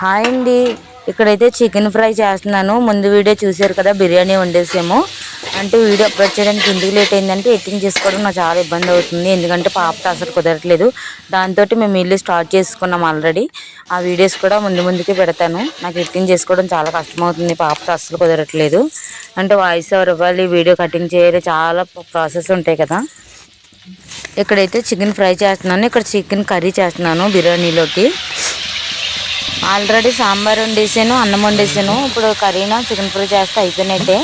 Hi అండి. ఇక్కడైతే chicken fry చేస్తున్నాను. ముందు వీడియో చూసారు కదా బిర్యానీ వండేసాము. అంటే వీడియో అప్లోడ్ చేయడానికి ఎందుకు లేట్ అయిందంటే ఎడిటింగ్ చేసుకోవడం నాకు చాలా ఇబ్బంది అవుతుంది. ఎందుకంటే పాపతో అసలు కుదరట్లేదు. దాంతో మేము ఇల్లు స్టార్ట్ చేసుకున్నాం ఆల్రెడీ. ఆ వీడియోస్ కూడా ముందు ముందుకే పెడతాను. నాకు ఎడిటింగ్ చేసుకోవడం చాలా కష్టమవుతుంది. పాపతో అసలు కుదరట్లేదు. అంటే వాయిస్ ఓవర్ ఇవ్వాలి వీడియో కటింగ్ చేయాలి చాలా ప్రాసెస్ ఉంటాయి కదా. ఇక్కడైతే చికెన్ ఫ్రై చేస్తున్నాను. ఇక్కడ చికెన్ కర్రీ చేస్తున్నాను బిర్యానీలోకి. ఆల్రెడీ సాంబార్ వండేసాను అన్నం వండేసాను. ఇప్పుడు కర్రీనా చికెన్ ఫ్రై చేస్తే అయిపోయినట్టే.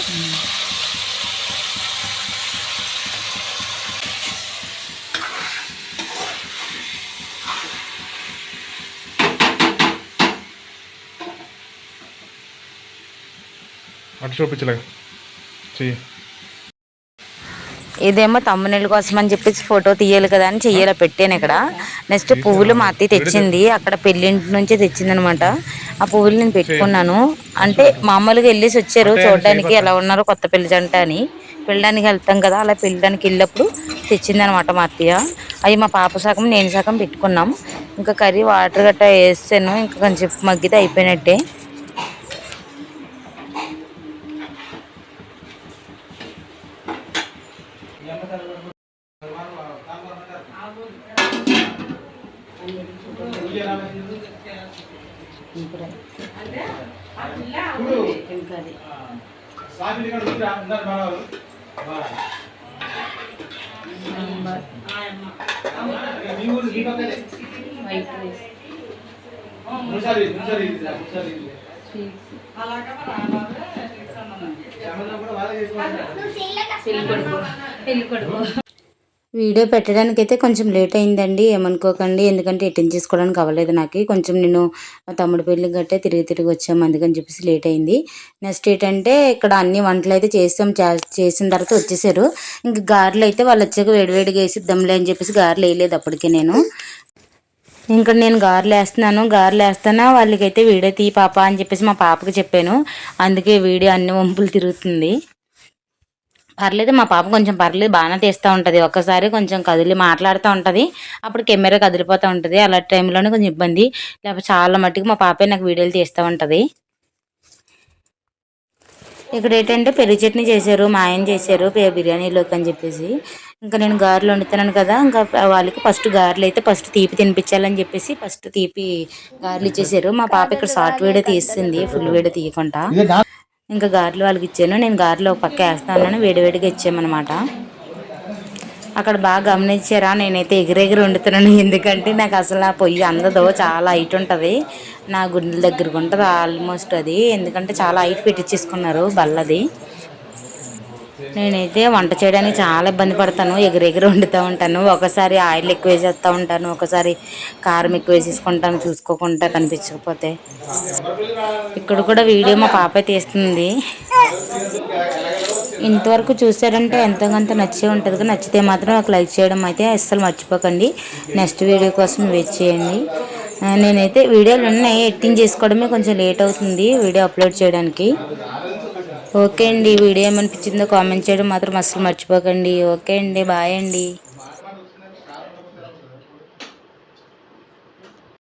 అటు చూపించలే. చెయ్యి. ఇదేమో తమ్మునీళ్ళ కోసం అని చెప్పేసి ఫోటో తీయాలి కదా అని చెయ్యాలి పెట్టాను ఇక్కడ. నెక్స్ట్ పువ్వులు మా అత్తయ్య తెచ్చింది. అక్కడ పెళ్ళింటి నుంచి తెచ్చింది అనమాట ఆ పువ్వులు నేను పెట్టుకున్నాను. అంటే మామూలుగా వెళ్ళేసి వచ్చారు. చూడడానికి ఎలా ఉన్నారో కొత్త పెళ్ళి జంట అని. పెళ్ళడానికి వెళ్తాం కదా అలా పెళ్ళడానికి వెళ్ళినప్పుడు తెచ్చింది అనమాట మా అత్తయ్య. అవి మా పాప సగం నేను సగం పెట్టుకున్నాం. ఇంకా కర్రీ వాటర్ గట్రా వేసాను. ఇంకా కొంచెం మగ్గితే అయిపోయినట్టే. స్వామి ఉన్నారు మనవాళ్ళు మీ ఊరు మీ పక్కనే వైట్ రైస్ వీడియో పెట్టడానికి అయితే కొంచెం లేట్ అయిందండి ఏమనుకోకండి ఎందుకంటే అటెండ్ చేసుకోవడానికి అవ్వలేదు నాకు. కొంచెం నేను తమ్ముడు పెళ్ళి గట్టే తిరిగి తిరిగి వచ్చాము అందుకని చెప్పేసి లేట్ అయింది. నెక్స్ట్ ఏంటంటే ఇక్కడ అన్ని వంటలు అయితే చేసాం చేసిన తర్వాత వచ్చేసారు. ఇంక గారెలు అయితే వాళ్ళు వచ్చాక వేడివేడిగా వేసిద్దాంలే అని చెప్పేసి గారెలు వేయలేదు అప్పటికే నేను. ఇంకా నేను గారెలు వేస్తున్నాను గారెలు వేస్తానా వాళ్ళకైతే వీడియో తీ పాప అని చెప్పేసి మా పాపకి చెప్పాను. అందుకే వీడియో అన్ని వంపులు తిరుగుతుంది. పర్లేదు మా పాప కొంచెం పర్లేదు బాగానే తీస్తూ ఉంటుంది. ఒక్కసారి కొంచెం కదిలి మాట్లాడుతూ ఉంటుంది. అప్పుడు కెమెరా కదిలిపోతూ ఉంటుంది. అలాంటి టైంలోనే కొంచెం ఇబ్బంది. లేకపోతే చాలా మట్టుకు మా పాపే నాకు వీడియోలు తీస్తూ ఉంటుంది. ఇక్కడ ఏంటంటే పెరుగు చట్నీ చేశారు మా ఆయన చేశారు పే- బిర్యానీలోకి అని చెప్పేసి. ఇంకా నేను గారెలు వండుతున్నాను కదా ఇంకా వాళ్ళకి ఫస్ట్ గారెలు అయితే ఫస్ట్ తీపి తినిపించాలని చెప్పేసి ఫస్ట్ తీపి గారెలు ఇచ్చేసారు. మా పాప ఇక్కడ షార్ట్ వీడియో తీసింది ఫుల్ వీడియో తీయకుండా. ఇంకా గారెలు వాళ్ళకి ఇచ్చాను. నేను గారెలు ఒక పక్క వేస్తాను వేడివేడిగా ఇచ్చామన్నమాట. అక్కడ బాగా గమనించారా? నేనైతే ఎగిరెగిరి వండుతున్నాను. ఎందుకంటే నాకు అసలు ఆ పొయ్యి అందదో చాలా హైట్ ఉంటుంది. నా గుండెల దగ్గరకు ఉంటుంది ఆల్మోస్ట్ అది. ఎందుకంటే చాలా హైట్ పెట్టించేసుకున్నారు బల్లది. నేనైతే వంట చేయడానికి చాలా ఇబ్బంది పడతాను. ఎగిరెగిరి వండుతూ ఉంటాను. ఒకసారి ఆయిల్ ఎక్కువ వేసేస్తూ ఉంటాను. ఒకసారి కారం ఎక్కువ వేసేసుకుంటాను. చూసుకోకుండా కనిపించకపోతే. ఇక్కడ కూడా వీడియో మా పాప తీస్తుంది. ఇంతవరకు చూసారంటే ఎంతోకంత నచ్చే ఉంటుంది నచ్చితే మాత్రం ఒక లైక్ చేయడం అయితే అస్సలు మర్చిపోకండి. నెక్స్ట్ వీడియో కోసం వెయిట్ చేయండి. నేనైతే వీడియోలు ఉన్నాయి. ఎడిటింగ్ చేసుకోవడమే కొంచెం లేట్ అవుతుంది. వీడియో అప్లోడ్ చేయడానికి. ఓకే అండి వీడియో ఏమనిపించిందో కామెంట్ చేయడం మాత్రం అస్సలు మర్చిపోకండి. ఓకే అండి బాయ్ అండి.